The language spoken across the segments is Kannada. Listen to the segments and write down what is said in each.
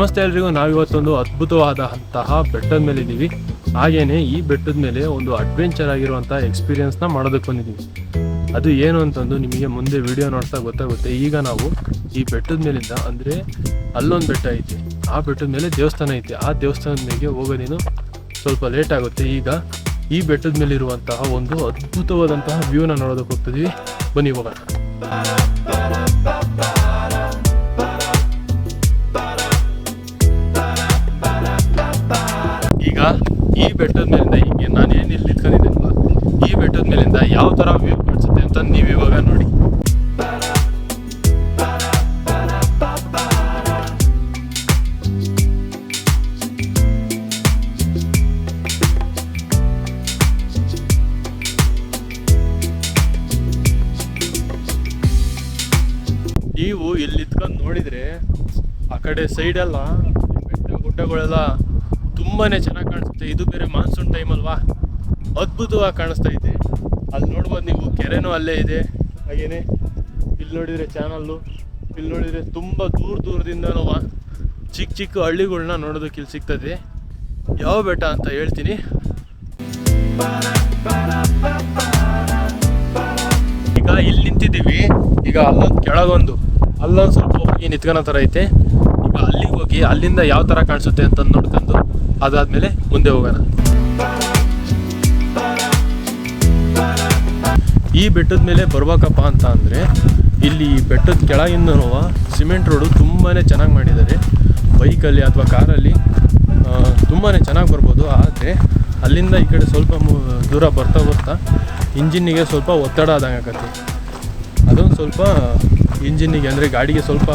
ನಮಸ್ತೆ ಎಲ್ರಿಗೂ. ನಾವಿವತ್ತೊಂದು ಅದ್ಭುತವಾದಂತಹ ಬೆಟ್ಟದ ಮೇಲೆ ಇದ್ದೀವಿ ಹಾಗೇನೆ ಈ ಬೆಟ್ಟದ ಮೇಲೆ ಒಂದು ಅಡ್ವೆಂಚರ್ ಆಗಿರುವಂತಹ ಎಕ್ಸ್ಪೀರಿಯನ್ಸ್ನ ಮಾಡೋದಕ್ಕೆ ಬಂದಿದ್ದೀವಿ ಅದು ಏನು ಅಂತಂದು ನಿಮಗೆ ಮುಂದೆ ವಿಡಿಯೋ ನೋಡ್ತಾ ಗೊತ್ತಾಗುತ್ತೆ. ಈಗ ನಾವು ಈ ಬೆಟ್ಟದ ಮೇಲಿಂದ ಅಂದರೆ ಅಲ್ಲೊಂದು ಬೆಟ್ಟ ಐತಿ. ಆ ಬೆಟ್ಟದ ಮೇಲೆ ದೇವಸ್ಥಾನ ಐತಿ. ಆ ದೇವಸ್ಥಾನದ ಮೇಲೆ ಹೋಗೋದೇನು ಸ್ವಲ್ಪ ಲೇಟ್ ಆಗುತ್ತೆ. ಈಗ ಈ ಬೆಟ್ಟದ ಮೇಲಿರುವಂತಹ ಒಂದು ಅದ್ಭುತವಾದಂತಹ ವ್ಯೂನ ನೋಡೋದಕ್ಕೆ ಹೋಗ್ತಿದ್ವಿ ಬನ್ನಿ ಹೋಗೋಣ. ಈ ಬೆಟ್ಟದ ಮೇಲಿಂದ ಹಿಂಗೆ ನಾನು ಏನು ಇಲ್ಲಿ ನಿಂತ್ಕೊಂಡಿದ್ದೀನಲ್ಲ ಈ ಬೆಟ್ಟದ ಮೇಲಿಂದ ಯಾವ ಥರ ವ್ಯೂ ಕಾಣಿಸುತ್ತೆ ಅಂತ ನೀವು ಇವಾಗ ನೋಡಿ. ನೀವು ಇಲ್ಲಿ ನಿಂತ್ಕೊಂಡು ನೋಡಿದರೆ, ಆ ಕಡೆ ಸೈಡೆಲ್ಲ ಬೆಟ್ಟ ಗುಡ್ಡಗಳೆಲ್ಲ ತುಂಬಾ ಚೆನ್ನಾಗಿ ಕಾಣಿಸುತ್ತೆ ಇದು ಬೇರೆ ಮಾನ್ಸೂನ್ ಟೈಮ್ ಅಲ್ವಾ? ಅದ್ಭುತವಾಗಿ ಕಾಣಿಸ್ತಾ ಇದೆ. ಅಲ್ಲಿ ನೋಡ್ಬೋದು ನೀವು, ಕೆರೆನೂ ಅಲ್ಲೇ ಇದೆ. ಹಾಗೇನೆ, ಇಲ್ಲಿ ನೋಡಿದ್ರೆ ಚಾನಲ್ಲು ಇಲ್ಲಿ ನೋಡಿದ್ರೆ ತುಂಬ ದೂರ ದೂರದಿಂದನೂ ಚಿಕ್ಕ ಚಿಕ್ಕ ಹಳ್ಳಿಗಳನ್ನ ನೋಡೋದಕ್ಕೆ ಇಲ್ಲಿ ಸಿಗ್ತದೆ. ಯಾವ ಬೆಟ್ಟ ಅಂತ ಹೇಳ್ತೀನಿ. ಈಗ ಇಲ್ಲಿ ನಿಂತಿದ್ದೀವಿ. ಈಗ ಅಲ್ಲೊಂದು ಕೆಳಗೊಂದು. ಅಲ್ಲೊಂದು ಸ್ವಲ್ಪ ಹೋಗಿ ನಿಂತ್ಕೊಳೋ ಥರ ಐತೆ. ಈಗ ಅಲ್ಲಿಗೆ ಹೋಗಿ ಅಲ್ಲಿಂದ ಯಾವ ಥರ ಕಾಣಿಸುತ್ತೆ ಅಂತ ನೋಡ್ಕೊಂಡು. ಅದಾದ್ಮೇಲೆ ಮುಂದೆ ಹೋಗೋಣ. ಈ ಬೆಟ್ಟದ ಮೇಲೆ ಬರ್ಬೇಕಪ್ಪ ಅಂತ ಅಂದರೆ ಇಲ್ಲಿ ಬೆಟ್ಟದ ಕೆಳಗಿಂದನೂ ಸಿಮೆಂಟ್ ರೋಡು ತುಂಬಾ ಚೆನ್ನಾಗಿ ಮಾಡಿದ್ದಾರೆ. ಬೈಕಲ್ಲಿ ಅಥವಾ ಕಾರಲ್ಲಿ ತುಂಬಾ ಚೆನ್ನಾಗಿ ಬರ್ಬೋದು. ಆದರೆ ಅಲ್ಲಿಂದ ಈ ಕಡೆ ಸ್ವಲ್ಪ ದೂರ ಬರ್ತಾ ಬರ್ತಾ ಇಂಜಿನ್ನಿಗೆ ಸ್ವಲ್ಪ ಒತ್ತಡ ಆದಂಗೆ ಆಗತ್ತೆ ಅದೊಂದು ಸ್ವಲ್ಪ ಇಂಜಿನ್ನಿಗೆ ಅಂದರೆ ಗಾಡಿಗೆ ಸ್ವಲ್ಪ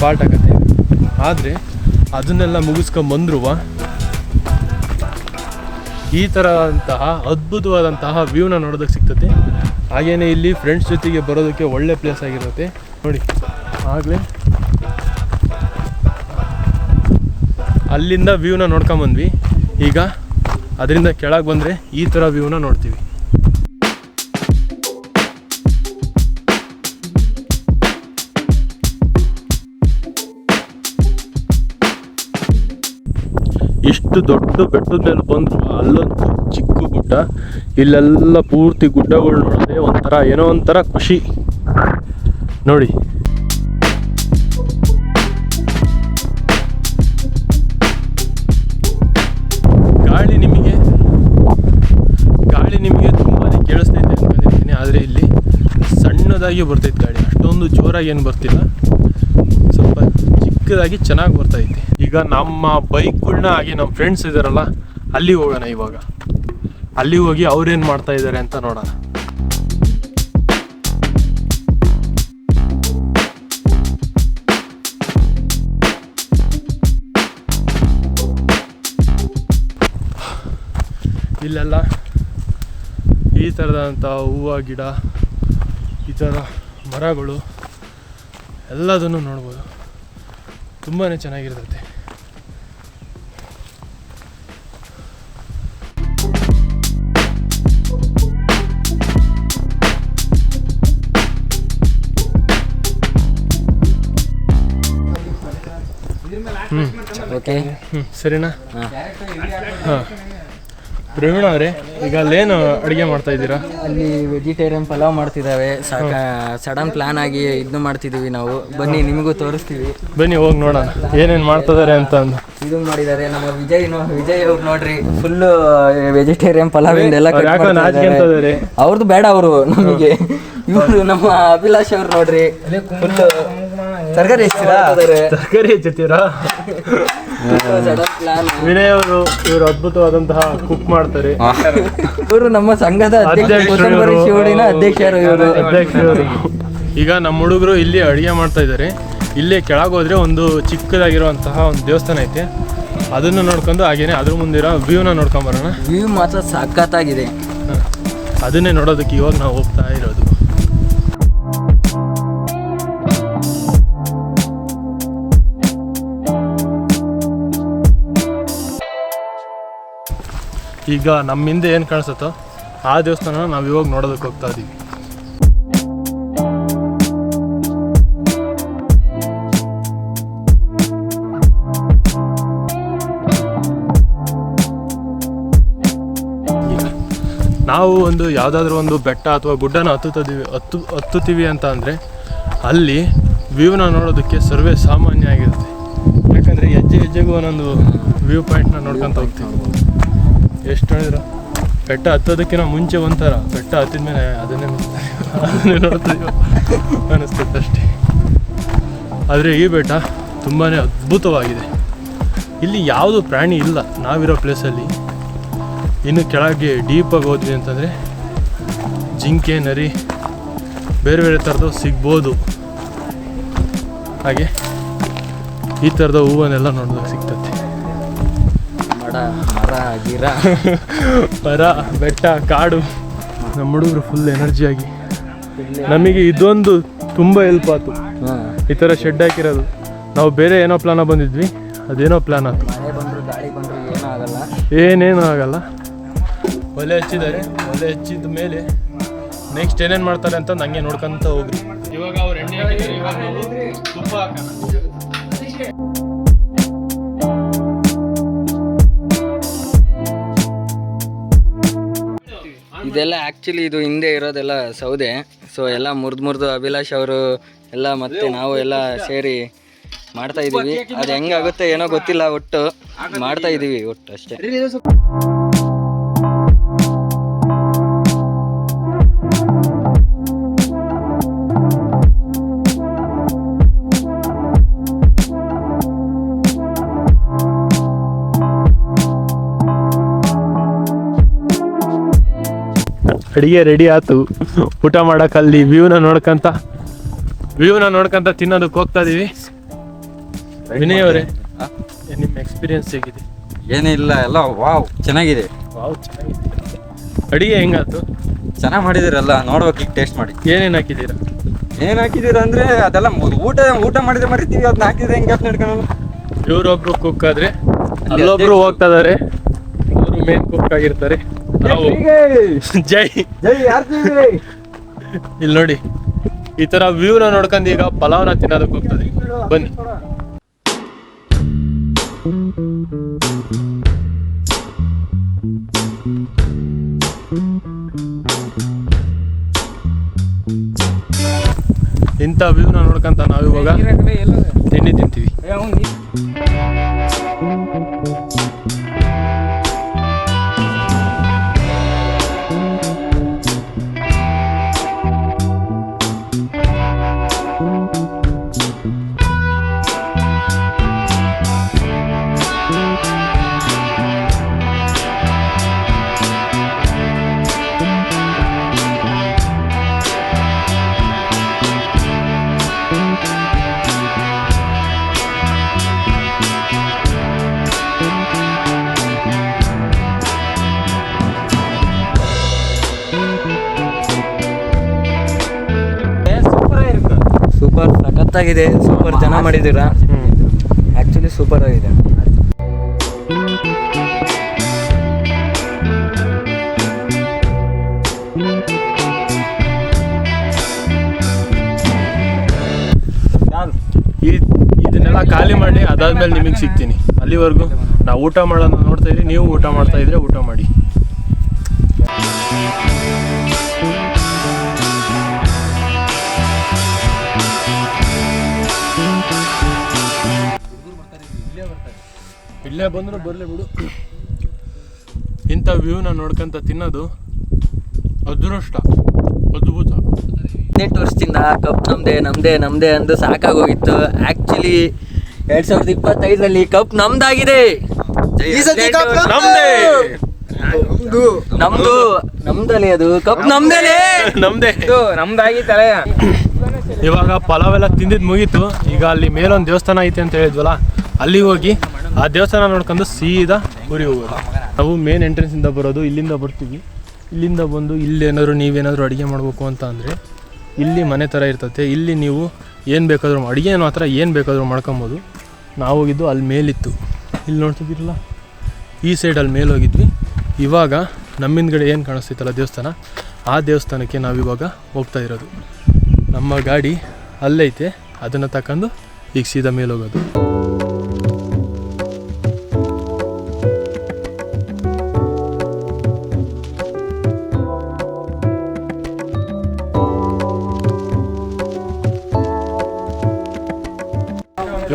ಫಾಲ್ಟ್ ಆಗತ್ತೆ ಆದರೆ ಅದನ್ನೆಲ್ಲ ಮುಗಿಸ್ಕೊಂಬಂದ್ರು ಈ ಥರದಂತಹ ಅದ್ಭುತವಾದಂತಹ ವ್ಯೂನ ನೋಡೋದಕ್ಕೆ ಸಿಗ್ತದೆ. ಹಾಗೇ ಇಲ್ಲಿ ಫ್ರೆಂಡ್ಸ್ ಜೊತೆಗೆ ಬರೋದಕ್ಕೆ ಒಳ್ಳೆ ಪ್ಲೇಸ್ ಆಗಿರುತ್ತೆ. ನೋಡಿ, ಆಗಲೇ. ಅಲ್ಲಿಂದ ವ್ಯೂನ ನೋಡ್ಕೊಂಬಂದ್ವಿ. ಈಗ ಅದರಿಂದ ಕೆಳಗೆ ಬಂದರೆ ಈ ಥರ ವ್ಯೂನ ನೋಡ್ತೀವಿ. ಇಷ್ಟು ದೊಡ್ಡ ಬೆಟ್ಟದ ಮೇಲೆ ಬಂದ್ರು ಅಲ್ಲೊಂದು ಚಿಕ್ಕ ಗುಡ್ಡ. ಇಲ್ಲೆಲ್ಲ ಪೂರ್ತಿ ಗುಡ್ಡಗಳು ನೋಡಿದ್ರೆ ಒಂಥರ ಏನೋ ಒಂಥರ ಖುಷಿ. ನೋಡಿ. ಗಾಳಿ ನಿಮಗೆ ಗಾಳಿ ನಿಮಗೆ ತುಂಬಾ ಕೇಳಿಸ್ತೈತೆ ಅನ್ಕೊಂಡಿರ್ತೀನಿ, ಆದರೆ ಇಲ್ಲಿ ಸಣ್ಣದಾಗಿ ಬರ್ತೈತೆ ಗಾಳಿ. ಅಷ್ಟೊಂದು ಜೋರಾಗಿ ಏನು ಬರ್ತಿಲ್ಲ. ಸ್ವಲ್ಪ ಚಿಕ್ಕದಾಗಿ ಚೆನ್ನಾಗಿ ಬರ್ತೈತೆ ಈಗ ನಮ್ಮ ಬೈಕ್ಗಳನ್ನ ಆಗಿ ನಮ್ಮ ಫ್ರೆಂಡ್ಸ್ ಇದಾರಲ್ಲ, ಅಲ್ಲಿ ಹೋಗೋಣ ಇವಾಗ. ಅಲ್ಲಿ ಹೋಗಿ ಅವ್ರೇನು ಮಾಡ್ತಾ ಇದ್ದಾರೆ ಅಂತ ನೋಡೋಣ. ಇಲ್ಲೆಲ್ಲ ಈ ಥರದಂಥ ಹೂವು, ಗಿಡ, ಈ ಥರ ಮರಗಳು, ಎಲ್ಲದನ್ನು ನೋಡ್ಬೋದು. ತುಂಬಾ ಚೆನ್ನಾಗಿರ್ತೈತೆ. ಓಕೆ ಹ್ಞೂ ಸರಿನಾ? ಹಾಂ. ಪ್ರವೀಣ ಅವರೇ ಈಗ ಅಲ್ಲೇನು ಅಡುಗೆ ಮಾಡ್ತಾ ಇದ್ದೀರಾ? ಅಲ್ಲಿ ವೆಜಿಟೇರಿಯನ್ ಪಲಾವ್ ಮಾಡ್ತಿದ್ದಾವೆ ಸಾಕ ಸಡನ್ ಪ್ಲಾನ್ ಆಗಿ ಇದನ್ನು ಮಾಡ್ತಿದ್ದೀವಿ ನಾವು. ಬನ್ನಿ ನಿಮಗೂ ತೋರಿಸ್ತೀವಿ. ಬನ್ನಿ ಹೋಗಿ ನೋಡೋಣ. ಏನೇನು ಮಾಡ್ತಿದ್ದಾರೆ ಅಂತ ಅಂದು. ಇದು ಮಾಡಿದ್ದಾರೆ ನಮ್ಮ ವಿಜಯ್ ವಿಜಯ್ ಅವ್ರು ನೋಡ್ರಿ ಫುಲ್ ವೆಜಿಟೇರಿಯನ್ ಪಲಾವ್ ಎಲ್ಲ ಯಾಕೋ. ಅವ್ರದ್ದು ಬೇಡ ಅವರು ನಮಗೆ. ಇವರು ನಮ್ಮ ಅಭಿಲಾಷ್ ಅವ್ರು ನೋಡ್ರಿ. ಫುಲ್ ತರಕಾರಿ ಹೆಚ್ಚಿರಾ ತರಕಾರಿ ಹೆಚ್ಚುತ್ತೀರಾ? ವಿನಯ್ ಅವರು ಇವರು ಅದ್ಭುತವಾದಂತಹ ಕುಕ್ ಮಾಡ್ತಾರೆ. ಇವರು ನಮ್ಮ ಸಂಘದ. ಶಿವಡಿನ ಅಧ್ಯಕ್ಷರು ಇವರು. ಅಧ್ಯಕ್ಷರು ಈಗ ನಮ್ಮ ಹುಡುಗರು ಇಲ್ಲಿ ಅಡುಗೆ ಮಾಡ್ತಾ ಇದ್ದಾರೆ. ಇಲ್ಲೇ ಕೆಳಗೆ ಹೋದ್ರೆ ಒಂದು ಚಿಕ್ಕದಾಗಿರುವಂತಹ ಒಂದು ದೇವಸ್ಥಾನ ಐತೆ. ಅದನ್ನು ನೋಡ್ಕೊಂಡು ಹಾಗೇನೆ ಅದ್ರ ಮುಂದಿರೋ ವ್ಯೂನ ನೋಡ್ಕೊಂಬರೋಣ ವ್ಯೂ ಮಾತ್ರ ಸಖತ್ತಾಗಿದೆ ಅದನ್ನೇ ನೋಡೋದಕ್ಕೆ ಇವಾಗ ನಾವು ಹೋಗ್ತಾ ಇರೋದು. ಈಗ ನಮ್ಮ ಹಿಂದೆ ಏನು ಕಾಣಿಸುತ್ತೋ ಆ ದೇವಸ್ಥಾನ ನಾವು ಇವಾಗ ನೋಡೋದಕ್ಕೆ ಹೋಗ್ತಾ ಇದ್ದೀವಿ ನಾವು ಒಂದು ಯಾವುದಾದ್ರೂ ಒಂದು ಬೆಟ್ಟ ಅಥವಾ ಗುಡ್ಡನ ಹತ್ತುತ್ತಿದ್ದೀವಿ, ಹತ್ತು, ಹತ್ತುತ್ತೀವಿ ಅಂತ ಅಂದರೆ ಅಲ್ಲಿ ವ್ಯೂನ ನೋಡೋದಕ್ಕೆ ಸರ್ವೇ ಸಾಮಾನ್ಯ ಆಗಿರುತ್ತೆ. ಯಾಕಂದರೆ ಹೆಜ್ಜೆ ಹೆಜ್ಜೆಗೂ ಒಂದೊಂದು ವ್ಯೂ ಪಾಯಿಂಟ್ನ ನೋಡ್ಕೊತ ಹೋಗ್ತೀವಿ. ಎಷ್ಟು ಹೇಳಿದ್ರು? ಬೆಟ್ಟ ಹತ್ತೋದಕ್ಕಿಂತ ಮುಂಚೆ ಒಂಥರ. ಬೆಟ್ಟ ಹತ್ತಿದ ಮೇಲೆ ಅದನ್ನೇ ಅದನ್ನೇ ನೋಡ್ತೀವಿ ಅನ್ನಿಸ್ತಿತ್ತು ಅಷ್ಟೇ. ಆದರೆ ಈ ಬೆಟ್ಟ ತುಂಬಾ ಅದ್ಭುತವಾಗಿದೆ. ಇಲ್ಲಿ ಯಾವುದು ಪ್ರಾಣಿ ಇಲ್ಲ. ನಾವಿರೋ ಪ್ಲೇಸಲ್ಲಿ. ಇನ್ನು ಕೆಳಗೆ ಡೀಪಾಗಿ ಹೋದ್ವಿ ಅಂತಂದರೆ ಜಿಂಕೆ, ನರಿ, ಬೇರೆ ಬೇರೆ ಥರದ್ದು ಸಿಗ್ಬೋದು. ಹಾಗೆ ಈ ಥರದ ಹೂವನ್ನೆಲ್ಲ ನೋಡೋದಕ್ಕೆ ಸಿಗ್ತದೆ. ಮಡ. ಗಿರ. ಮರ ಬೆಟ್ಟ ಕಾಡು. ನಮ್ಮ ಹುಡುಗರು ಫುಲ್ ಎನರ್ಜಿಯಾಗಿ ನಮಗೆ ಇದೊಂದು ತುಂಬ ಹೆಲ್ಪ್ ಆಯ್ತು ಈ ಥರ ಶೆಡ್ ಹಾಕಿರೋದು. ನಾವು ಬೇರೆ ಏನೋ ಪ್ಲಾನ ಬಂದಿದ್ವಿ. ಅದೇನೋ ಪ್ಲಾನ್ ಆಯ್ತು ಮಳೆ ಬಂದ್ರು ಗಾಳಿ ಬಂದ್ರು ಏನೂ ಆಗಲ್ಲ. ಏನೇನು ಆಗಲ್ಲ. ಒಲೆ ಹಚ್ಚಿದ್ದಾರೆ. ಒಲೆ ಹಚ್ಚಿದ ಮೇಲೆ ನೆಕ್ಸ್ಟ್ ಏನೇನು ಮಾಡ್ತಾರೆ ಅಂತ ನಂಗೆ ನೋಡ್ಕೊಂತ ಹೋಗ್ರಿ. ಇವಾಗ ಅವ್ರು ಎಣ್ಣೆ ಇವಾಗ ತುಪ್ಪ ಇದೆಲ್ಲ ಆ್ಯಕ್ಚುಲಿ ಇದು ಹಿಂದೆ ಇರೋದೆಲ್ಲ ಸೌದೆ. ಸೊ ಎಲ್ಲ ಮುರ್ದು ಮುರಿದು ಅಭಿಲಾಷ್ ಅವರು ಎಲ್ಲ ಮತ್ತೆ ನಾವು ಎಲ್ಲ ಸೇರಿ ಮಾಡ್ತಾ ಇದ್ದೀವಿ ಅದು ಹೆಂಗಾಗುತ್ತೆ ಏನೋ ಗೊತ್ತಿಲ್ಲ ಒಟ್ಟು. ಮಾಡ್ತಾ ಇದ್ದೀವಿ ಒಟ್ಟು ಅಷ್ಟೇ. ಅಡಿಗೆ ರೆಡಿ ಆಯ್ತು ಊಟ ಮಾಡಕ್ ಅಲ್ಲಿ ವ್ಯೂನ ನೋಡ್ಕಂತ. ವ್ಯೂನ ನೋಡ್ಕಂತ ತಿನ್ನೋದಕ್ಕೆ ಹೋಗ್ತಾ ಇದೀವಿ. ವಿನಯ್ ಅವರೇ ನಿಮ್ಮ ಎಕ್ಸ್ಪೀರಿಯನ್ಸ್ ಹೇಗಿದೆ? ಏನಿಲ್ಲ ಎಲ್ಲ ವಾವ್ ಚೆನ್ನಾಗಿದೆ. ವಾವ್ ಚೆನ್ನಾಗಿದೆ. ಅಡಿಗೆ ಹೆಂಗಾಯ್ತು? ಚೆನ್ನಾಗಿ ಮಾಡಿದಿರಲ್ಲ ನೋಡ್ಬೇಕು ಈಗ ಟೇಸ್ಟ್ ಮಾಡಿ. ಏನೇನು ಹಾಕಿದ್ದೀರಾ? ಏನು ಹಾಕಿದಿರ ಅಂದರೆ ಅದೆಲ್ಲ ಊಟ ಊಟ ಮಾಡಿದ್ರೆ ಮರಿತೀವಿ ಅದನ್ನ ಹಾಕಿದ್ರೆ ಹೆಂಗೆ ನಡ್ಕೊಳ್ಳೋದು ಇವರೊಬ್ರು ಕುಕ್ ಆದ್ರೆ ಅಲ್ಲೊಬ್ರು ಹೋಗ್ತಾ ಇದಾರೆ. ಅವರು ಮೇನ್ ಕುಕ್ ಆಗಿರ್ತಾರೆ. ನಾವು ಜೈ ಜೈ. ಇಲ್ಲಿ ನೋಡಿ ಈ ತರ ವ್ಯೂನ ನೋಡ್ಕೊಂಡು ಈಗ ಪಲಾವ್ನ ತಿನ್ನೋದಕ್ಕೆ ಹೋಗ್ತದೆ. ಬನ್ನಿ. ಇಂಥ ವ್ಯೂನ ನೋಡ್ಕೊಂತ ನಾವಿವಾಗ ತಿಂಡಿ ತಿಂತೀವಿ. ಸಖತ್ತಾಗಿದೆ ಸೂಪರ್ ಚೆನ್ನಾಗಿ ಮಾಡಿದ್ದೀರಾ? ಆ್ಯಕ್ಚುಲಿ ಸೂಪರ್ ಆಗಿದೆ. ಇದನ್ನೆಲ್ಲ ಖಾಲಿ ಮಾಡಿ ಅದಾದ್ಮೇಲೆ ನಿಮಗೆ ಸಿಗ್ತೀನಿ. ಅಲ್ಲಿವರೆಗೂ ನಾವು ಊಟ ಮಾಡೋದು ನೋಡ್ತಾ ಇದ್ರೆ ನೀವು ಊಟ ಮಾಡ್ತಾ ಇದ್ರೆ ಊಟ ಮಾಡಿ. ಇಲ್ಲೇ ಬಂದ್ರು ಬರಲಿ ಬಿಡು. ಇಂಥ ವ್ಯೂನ ನೋಡ್ಕೊಂತ ತಿನ್ನೋದು ಅದೃಷ್ಟ ಅದ್ಭುತ. ಹದಿನೆಂಟು ವರ್ಷದಿಂದ ಕಪ್ ನಮ್ದೇ ನಮ್ದೇ ನಮ್ದೇ ಅಂದು ಸಾಕಾಗೋಗಿತ್ತು. ಆ್ಯಕ್ಚುಲಿ ಎರಡ್ ಸಾವಿರದ ಇಪ್ಪತ್ತೈದರಲ್ಲಿ ಕಪ್ ನಮ್ದಾಗಿದೆ. ನಮ್ದೇ. ನಮ್ದು ನಮ್ದಲೇ ಅದು. ಕಪ್ ನಮ್ದೇನೆ. ನಮ್ದೇ. ನಮ್ದಾಗಿತ್ತಲ್ಲ ಇವಾಗ ಪಲಾವ್ ಎಲ್ಲ ತಿಂದಿದ್ದು ಮುಗೀತು. ಈಗ ಅಲ್ಲಿ ಮೇಲೊಂದು ದೇವಸ್ಥಾನ ಐತೆ ಅಂತ ಹೇಳಿದ್ವಲ್ಲ ಅಲ್ಲಿಗೆ ಹೋಗಿ ಆ ದೇವಸ್ಥಾನ ನೋಡ್ಕೊಂಡು ಸೀದಾ ಊರಿಗೆ ಹೋಗೋದು. ನಾವು ಮೇನ್ ಎಂಟ್ರೆನ್ಸಿಂದ ಬರೋದು, ಇಲ್ಲಿಂದ ಬರ್ತೀವಿ. ಇಲ್ಲಿಂದ ಬಂದು ಇಲ್ಲೇನಾದ್ರು ನೀವೇನಾದರೂ ಅಡುಗೆ ಮಾಡಬೇಕು ಅಂತ ಅಂದರೆ ಇಲ್ಲಿ ಮನೆ ಥರ ಇರ್ತತೆ. ಇಲ್ಲಿ ನೀವು ಏನು ಬೇಕಾದರೂ ಅಡುಗೆ ಮಾತ್ರ ಏನು ಬೇಕಾದರೂ ಮಾಡ್ಕೊಬೋದು. ನಾವು ಹೋಗಿದ್ದು ಅಲ್ಲಿ ಮೇಲಿತ್ತು. ಇಲ್ಲಿ ನೋಡ್ತಿದ್ದಿರಲ್ಲ? ಈ ಸೈಡ್ ಅಲ್ಲಿ ಮೇಲೆ ಹೋಗಿದ್ವಿ. ಇವಾಗ ನಮ್ಮಿಂದ್ಗಡೆ ಏನು ಕಾಣಿಸ್ತೈತಲ್ಲ ದೇವಸ್ಥಾನ? ಆ ದೇವಸ್ಥಾನಕ್ಕೆ ನಾವು ಇವಾಗ ಹೋಗ್ತಾ ಇರೋದು. ನಮ್ಮ ಗಾಡಿ ಅಲ್ಲೈತೆ ಅದನ್ನು ತಕ್ಕಂಡು ಈಗ ಸೀದಾ ಮೇಲೆ ಹೋಗೋದು.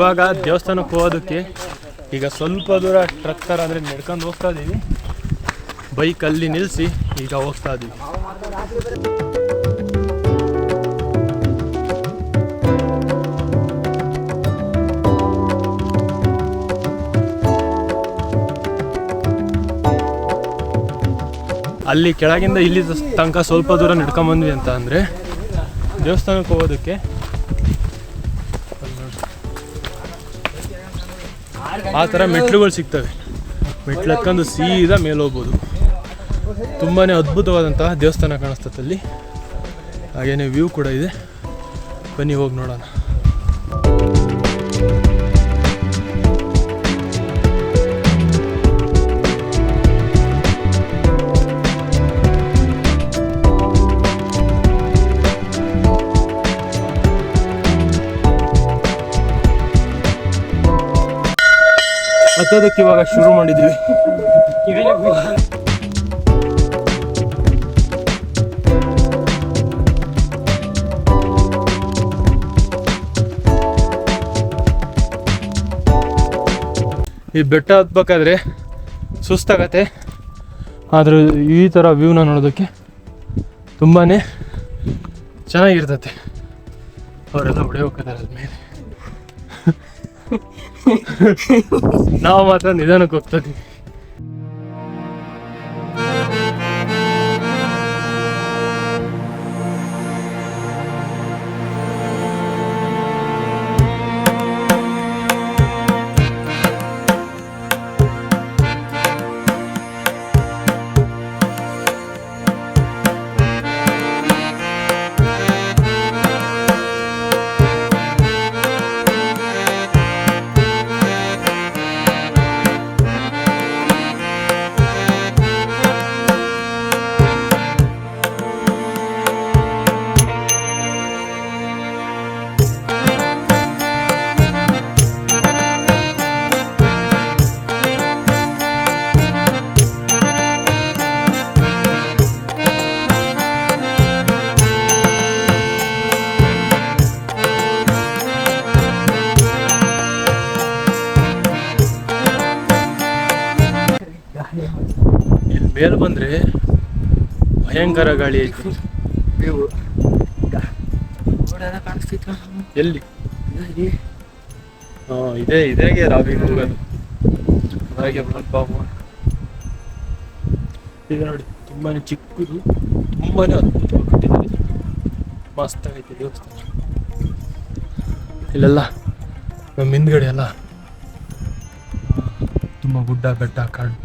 ಇವಾಗ ದೇವಸ್ಥಾನಕ್ಕೆ ಹೋಗೋದಕ್ಕೆ ಈಗ ಸ್ವಲ್ಪ ದೂರ ಟ್ರಕ್ ಥರ ಅಂದರೆ ನಡ್ಕೊಂಡು ಹೋಗ್ತಾ ಇದ್ದೀವಿ ಬೈಕ್ ಅಲ್ಲಿ ನಿಲ್ಲಿಸಿ ಈಗ ಹೋಗ್ತಾ ಇದ್ದೀವಿ ಅಲ್ಲಿ ಕೆಳಗಿಂದ ಇಲ್ಲಿ ತನಕ ಸ್ವಲ್ಪ ದೂರ ನಡ್ಕೊಂಬಂದ್ವಿ ಅಂತ ಅಂದರೆ ದೇವಸ್ಥಾನಕ್ಕೆ ಹೋಗೋದಕ್ಕೆ ಆ ಥರ ಮೆಟ್ಲುಗಳು ಸಿಗ್ತವೆ. ಮೆಟ್ಲು ಹತ್ಕೊಂಡು ಸೀದಾ ಮೇಲೆ ಹೋಗ್ಬೋದು. ತುಂಬಾ ಅದ್ಭುತವಾದಂತಹ ದೇವಸ್ಥಾನ ಕಾಣಿಸ್ತದಲ್ಲಿ ಹಾಗೇನೆ ವ್ಯೂ ಕೂಡ ಇದೆ. ಬನ್ನಿ ಹೋಗಿ ನೋಡೋಣ. ಹತ್ತೋದಕ್ಕೆ ಇವಾಗ ಶುರು ಮಾಡಿದ್ದೀವಿ ಈ ಬೆಟ್ಟ ಹತ್ಬೇಕಾದ್ರೆ ಸುಸ್ತಾಗತ್ತೆ. ಆದರೂ ಈ ಥರ ವ್ಯೂನ ನೋಡೋದಕ್ಕೆ ತುಂಬಾ ಚೆನ್ನಾಗಿರ್ತತೆ. ಅವರೆಲ್ಲ ಹೊಡೆಯೋಕಿದ್ದಾರೆ ಅದ್ಮೇಲೆ ನಾವು ಮಾತ್ರ ನಿಧಾನಕ್ಕೆ ಹೋಗ್ತಾ ಮೇಲೆ ಬಂದ್ರೆ ಭಯಂಕರ ಗಾಳಿ ಐತಿ. ಎಲ್ಲಿ? ಹಾ ಇದೆ ಇದೇಗೆ ರಾಬಿ ಹೋಗೋದು ಹಾಗೆ ಬಾಬು. ಇದು ನೋಡಿ ತುಂಬಾನೇ ಚಿಕ್ಕದು ತುಂಬಾನೇ ಅದ್ಭುತವಾಗಿ ಕಟ್ಟಿದ್ದಾರೆ. ಮಸ್ತ್ ಆಗೈತೆ ದೇವಸ್ಥಾನ. ಇಲ್ಲೆಲ್ಲ ನಮ್ಮ ಹಿಂದ್ಗಡೆ ಎಲ್ಲ ತುಂಬ ಗುಡ್ಡ ಬೆಟ್ಟ ಕಾಡು.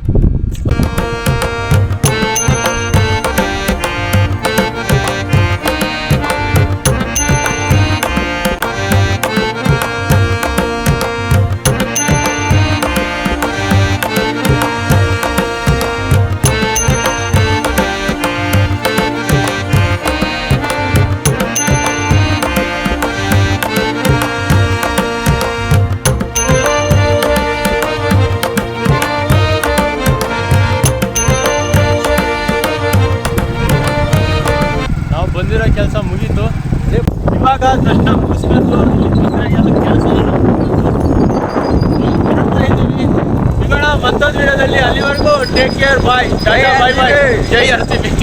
Take care bye tata bye bye જય આરસીબી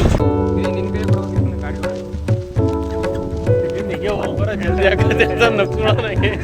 જલ્દી આગળ જતા નકુણા નહીં